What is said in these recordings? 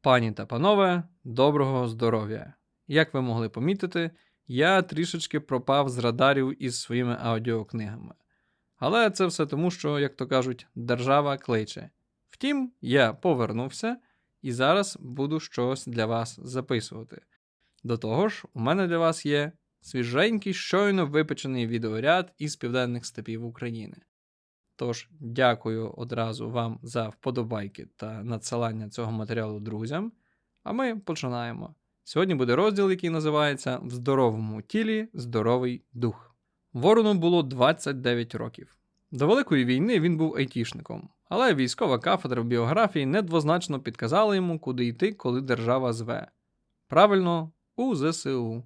Пані та панове, доброго здоров'я! Як ви могли помітити, я трішечки пропав з радарів із своїми аудіокнигами. Але це все тому, що, як то кажуть, держава кличе. Втім, я повернувся і зараз буду щось для вас записувати. До того ж, у мене для вас є свіженький, щойно випечений відеоряд із південних степів України. Тож, дякую одразу вам за вподобайки та надсилання цього матеріалу друзям. А ми починаємо. Сьогодні буде розділ, який називається В здоровому тілі здоровий дух. Ворону було 29 років. До Великої війни він був айтішником, але військова кафедра в біографії недвозначно підказала йому, куди йти, коли держава зве. Правильно, у ЗСУ.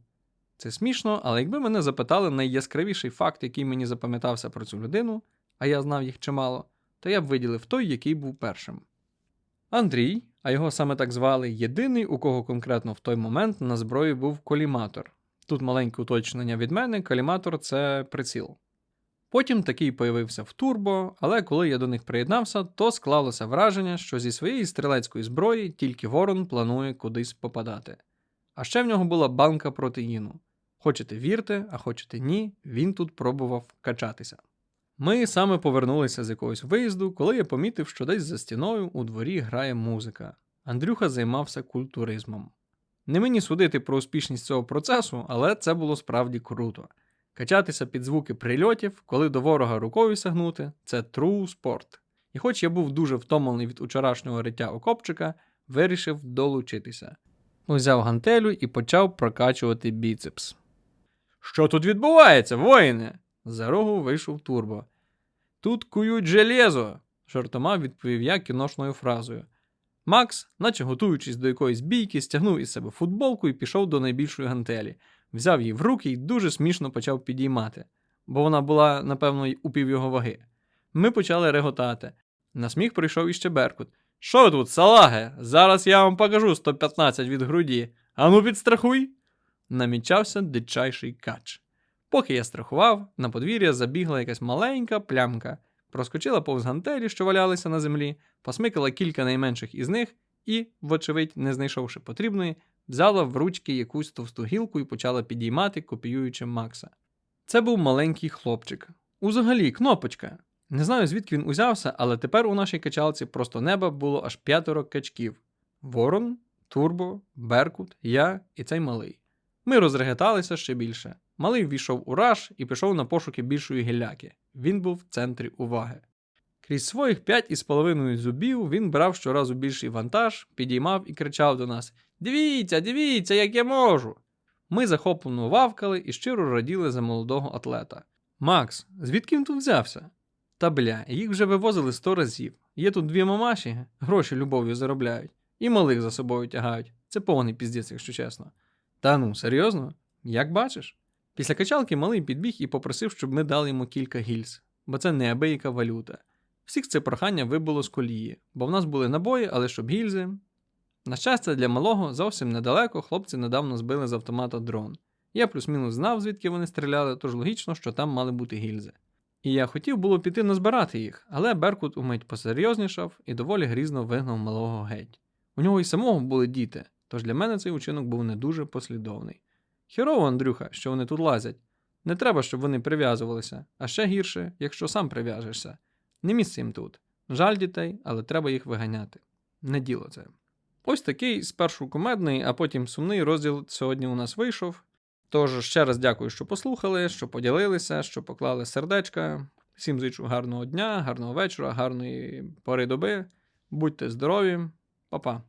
Це смішно, але якби мене запитали найяскравіший факт, який мені запам'ятався про цю людину, а я знав їх чимало, то я б виділив той, який був першим. Андрій, а його саме так звали, єдиний, у кого конкретно в той момент на зброї був коліматор. Тут маленьке уточнення від мене: коліматор це приціл. Потім такий появився в турбо, але коли я до них приєднався, то склалося враження, що зі своєї стрілецької зброї тільки Ворон планує кудись попадати. А ще в нього була банка протеїну. Хочете вірте, а хочете ні, він тут пробував качатися. Ми саме повернулися з якогось виїзду, коли я помітив, що десь за стіною у дворі грає музика. Андрюха займався культуризмом. Не мені судити про успішність цього процесу, але це було справді круто. Качатися під звуки прильотів, коли до ворога рукою сягнути це true спорт. І хоч я був дуже втомлений від учорашнього риття окопчика, вирішив долучитися. Узяв гантелю і почав прокачувати біцепс. Що тут відбувається, воїне? За рогу вийшов турбо. Тут кують железо, жартома відповів я кіношною фразою. Макс, наче готуючись до якоїсь бійки, стягнув із себе футболку і пішов до найбільшої гантелі, взяв її в руки і дуже смішно почав підіймати, бо вона була, напевно, й у пів його ваги. Ми почали реготати. На сміх прийшов іще Беркут. Що ви тут, салаги? Зараз я вам покажу 115 від груді. Ану підстрахуй. Намічався дичайший кач. Поки я страхував, на подвір'я забігла якась маленька плямка, проскочила повз гантелі, що валялися на землі, посмикала кілька найменших із них і, вочевидь, не знайшовши потрібної, взяла в ручки якусь товсту гілку і почала підіймати, копіюючи Макса. Це був маленький хлопчик. Узагалі, кнопочка. Не знаю, звідки він узявся, але тепер у нашій качалці просто неба було аж п'ятеро качків: Ворон, Турбо, Беркут, я і цей малий. Ми розрегеталися ще більше. Малий ввійшов у раж і пішов на пошуки більшої гіляки. Він був в центрі уваги. Крізь своїх п'ять із половиною зубів він брав щоразу більший вантаж, підіймав і кричав до нас: Дивіться, дивіться, як я можу! Ми захоплено вавкали і щиро раділи за молодого атлета. Макс, звідки він тут взявся? Та бля, їх вже вивозили сто разів. Є тут дві мамаші, гроші любов'ю заробляють, і малих за собою тягають. Це повний піздець, якщо чесно. Та ну, серйозно? Як бачиш? Після качалки малий підбіг і попросив, щоб ми дали йому кілька гільз, бо це неабияка валюта. Всіх це прохання вибило з колії, бо в нас були набої, але щоб гільзи. На щастя, для малого зовсім недалеко хлопці недавно збили з автомата дрон. Я плюс-мінус знав, звідки вони стріляли, тож логічно, що там мали бути гільзи. І я хотів було піти назбирати їх, але Беркут умить посерйознішав і доволі грізно вигнав малого геть. У нього й самого були діти, тож для мене цей учинок був не дуже послідовний. Хірово, Андрюха, що вони тут лазять. Не треба, щоб вони прив'язувалися, а ще гірше, якщо сам прив'яжешся. Не місце їм тут. Жаль дітей, але треба їх виганяти. Не діло це. Ось такий спершу кумедний, а потім сумний розділ сьогодні у нас вийшов. Тож ще раз дякую, що послухали, що поділилися, що поклали сердечка. Всім зичу гарного дня, гарного вечора, гарної пори доби. Будьте здорові, Па-па.